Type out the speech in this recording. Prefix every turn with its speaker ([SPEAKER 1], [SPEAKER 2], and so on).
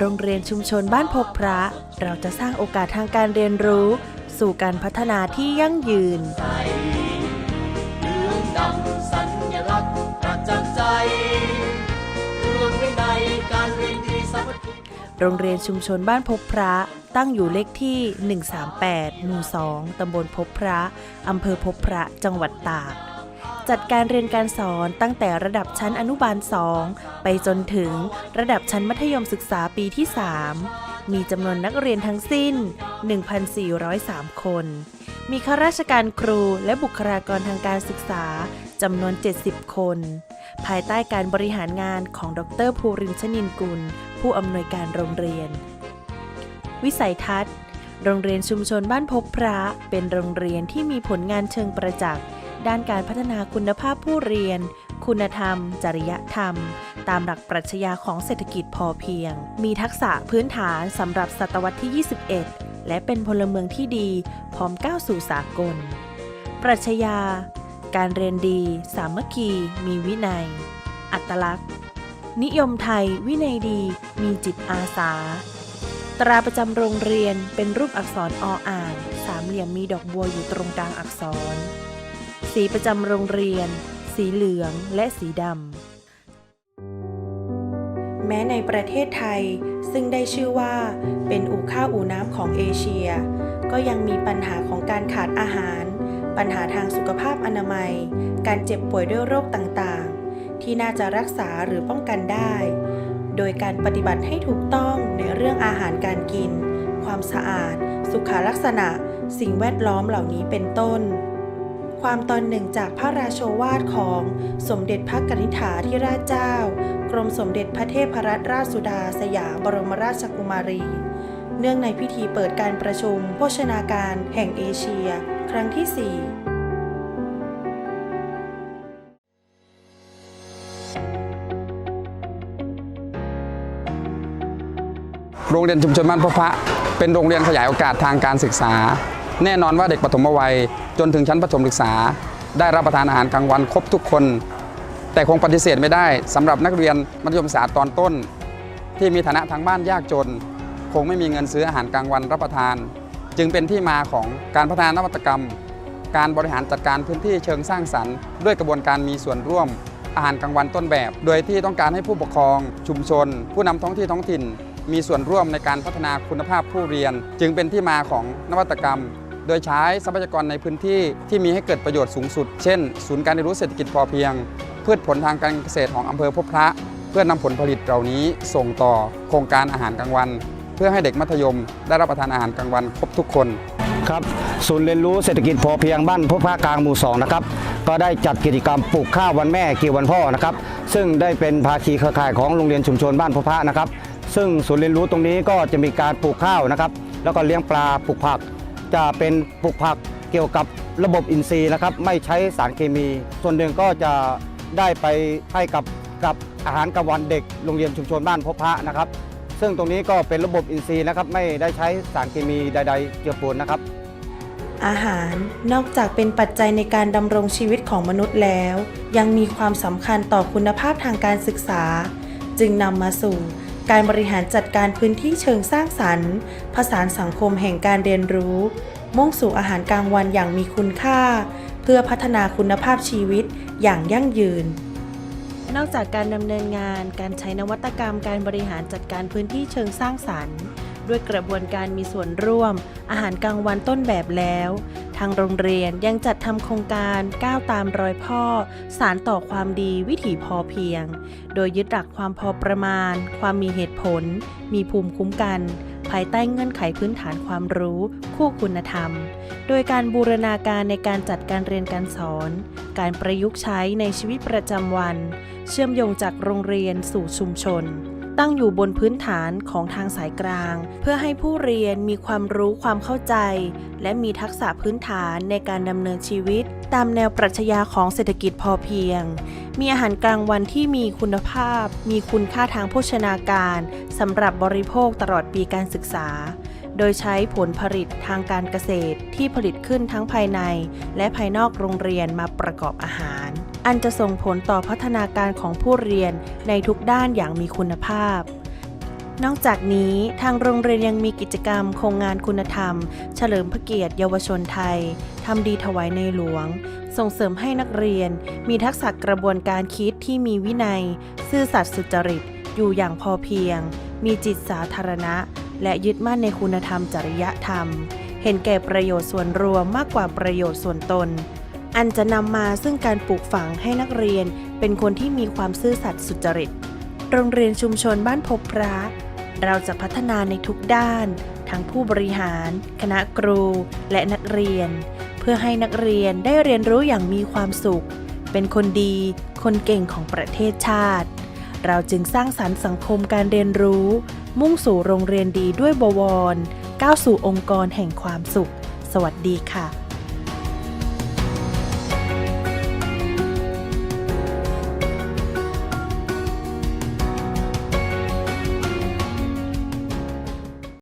[SPEAKER 1] โรงเรียนชุมชนบ้านพบพระ เราจะสร้างโอกาสทางการเรียนรู้ สู่การพัฒนาที่ยั่งยืนโรงเรียนชุมชนบ้านพบพระตั้งอยู่เลขที่ 138 หมู่ 2 ตำบลพบพระ อำเภอพบพระ จังหวัดตาก จัดการเรียนการสอนตั้งแต่ระดับชั้นอนุบาล 2 ไปจนถึงระดับชั้นมัธยมศึกษาปีที่ 3 มีจำนวนนักเรียนทั้งสิ้น 1,403 คน มีข้าราชการครูและบุคลากรทางการศึกษาจำนวน 70 คน ภายใต้การบริหารงานของดรภูรินชนินกุล ผู้อำนวยการโรงเรียน วิสัยทัศน์ โรงเรียนชุมชนบ้านพบพระ เป็นโรงเรียนที่มีผลงานเชิงประจักษ์ ด้านการพัฒนาคุณภาพผู้เรียน คุณธรรม จริยธรรม ตามหลักปรัชญาของเศรษฐกิจพอเพียง มีทักษะพื้นฐานสำหรับศตวรรษที่ 21 และเป็นพลเมืองที่ดี พร้อมก้าวสู่สากล ปรัชญา การเรียนดี สามัคคี มีวินัย อัตลักษณ์ นิยมไทย วินัยดี มีจิตอาสา ตราประจำโรงเรียนเป็นรูปอักษรออ่าง สามเหลี่ยมมีดอกบัวอยู่ตรงกลางอักษร สีประจำโรงเรียน สีเหลืองและสีดำ แม้ในประเทศไทยซึ่งได้ชื่อว่า เป็นอู่ข้าวอู่น้ำของเอเชีย ก็ยังมีปัญหาของการขาดอาหาร ปัญหาทางสุขภาพอนามัย การเจ็บป่วยด้วยโรคต่างๆ ที่น่าจะรักษาหรือป้องกันได้ โดยการปฏิบัติให้ถูกต้องในเรื่องอาหารการกิน ความสะอาด สุขลักษณะ สิ่งแวดล้อมเหล่านี้เป็นต้น ความตอนหนึ่งจากพระราโชวาทของสมเด็จพระกนิษฐาธิราชเจ้า กรมสมเด็จพระเทพรัตนราชสุดาสยามบรมราชกุมารี เนื่องในพิธีเปิดการประชุมโภชนาการแห่งเอเชีย ครั้งที่ 4
[SPEAKER 2] โรงเรียนชุมชนบ้านพระพระเป็นโรงเรียนขยายโอกาสทางการศึกษา แน่นอนว่าเด็กปฐมวัยจนถึงชั้นประถมศึกษา ได้รับประทานอาหารกลางวันครบทุกคน แต่คงปฏิเสธไม่ได้สำหรับนักเรียนมัธยมศึกษาตอนต้น ที่มีฐานะทางบ้านยากจน คงไม่มีเงินซื้ออาหารกลางวันรับประทาน จึงเป็นที่มาของการพัฒนานวัตกรรม การบริหารจัดการพื้นที่เชิงสร้างสรรค์ ด้วยกระบวนการมีส่วนร่วมอาหารกลางวันต้นแบบ โดยที่ต้องการให้ผู้ปกครอง ชุมชน ผู้นำท้องที่ท้องถิ่น มีส่วนร่วมในการพัฒนาคุณภาพผู้เรียน จึงเป็นที่มาของนวัตกรรม โดยใช้ทรัพยากรในพื้นที่ที่มีให้เกิดประโยชน์สูงสุด เช่น ศูนย์การเรียนรู้เศรษฐกิจพอเพียง พืชผลทางการเกษตรของอำเภอพบพระ เพื่อนำผลผลิตเหล่านี้ส่งต่อโครงการอาหารกลางวัน เพื่อให้เด็กมัธยม ได้รับประทานอาหารกลางวันครบทุกคน
[SPEAKER 3] ครับศูนย์เรียนรู้เศรษฐกิจพอเพียงบ้านพบพระกลางหมู่สองนะครับก็ได้จัดกิจกรรมปลูกข้าววันแม่กี่วันพ่อนะครับซึ่งได้เป็นภาคีเครือข่ายของโรงเรียนชุมชนบ้านพบพระนะครับซึ่งศูนย์เรียนรู้ตรงนี้ก็จะมีการปลูกข้าวนะครับแล้วก็เลี้ยงปลาปลูกผัก จะเป็นปลูกผักเกี่ยวกับระบบอินทรีย์นะครับ ไม่ใช้สารเคมี ส่วนหนึ่งก็จะได้ไปให้กับกับอาหารกลางวันเด็กโรงเรียนชุมชนบ้านพบพระนะครับ ซึ่งตรงนี้ก็เป็นระบบอินทรีย์นะครับ ไม่ได้ใช้สารเคมีใด ๆ เจือปนนะครับ
[SPEAKER 1] อาหารนอกจากเป็นปัจจัยในการดำรงชีวิตของมนุษย์แล้ว ยังมีความสำคัญต่อคุณภาพทางการศึกษา จึงนำมาสู่ การบริหารจัดการพื้นที่เชิงสร้างสรรค์ ผสานสังคมแห่งการเรียนรู้ มุ่งสู่อาหารกลางวันอย่างมีคุณค่า เพื่อพัฒนาคุณภาพชีวิตอย่างยั่งยืน นอกจากการดำเนินงาน การใช้นวัตกรรม การบริหารจัดการพื้นที่เชิงสร้างสรรค์ ด้วยกระบวนการมีส่วนร่วม อาหารกลางวันต้นแบบแล้ว ทางโรงเรียนยังจัดทำโครงการก้าวตามรอยพ่อ สารต่อความดีวิถีพอเพียง โดยยึดหลักความพอประมาณ ความมีเหตุผล มีภูมิคุ้มกัน ภายใต้เงื่อนไขพื้นฐานความรู้ คู่คุณธรรม โดยการบูรณาการในการจัดการเรียนการสอน การประยุกต์ใช้ในชีวิตประจำวัน เชื่อมโยงจากโรงเรียนสู่ชุมชน ตั้งอยู่บนพื้นฐานของทางสายกลาง เพื่อให้ผู้เรียนมีความรู้ความเข้าใจ และมีทักษะพื้นฐานในการดำเนินชีวิต ตามแนวปรัชญาของเศรษฐกิจพอเพียง มีอาหารกลางวันที่มีคุณภาพ มีคุณค่าทางโภชนาการสำหรับบริโภคตลอดปีการศึกษาโดยใช้ผลผลิตทางการเกษตรที่ผลิตขึ้นทั้งภายใน และภายนอกโรงเรียนมาประกอบอาหาร อันจะส่งผลต่อพัฒนาการของผู้เรียนในทุกด้านอย่างมีคุณภาพ นอกจากนี้ทางโรงเรียนยังมีกิจกรรมโครงงานคุณธรรม เฉลิมพระเกียรติเยาวชนไทยทำดีถวายในหลวง ส่งเสริมให้นักเรียน มีทักษะกระบวนการคิดที่มีวินัย ซื่อสัตย์สุจริต อยู่อย่างพอเพียง มีจิตสาธารณะ และยึดมั่นในคุณธรรมจริยธรรม เห็นแก่ประโยชน์ส่วนรวมมากกว่าประโยชน์ส่วนตน อันจะนำมาซึ่งการปลูกฝังให้นักเรียน เป็นคนที่มีความซื่อสัตย์สุจริต โรงเรียนชุมชนบ้านพบพระ เราจะพัฒนาในทุกด้าน ทั้งผู้บริหาร คณะครู และนักเรียน เพื่อให้นักเรียนได้เรียนรู้อย่างมีความสุข เป็นคนดี คนเก่งของประเทศชาติ เราจึงสร้างสรรค์สังคมการเรียนรู้ มุ่งสู่โรงเรียนดีด้วยบวรก้าวสู่องค์กรแห่งความสุข สวัสดีค่ะ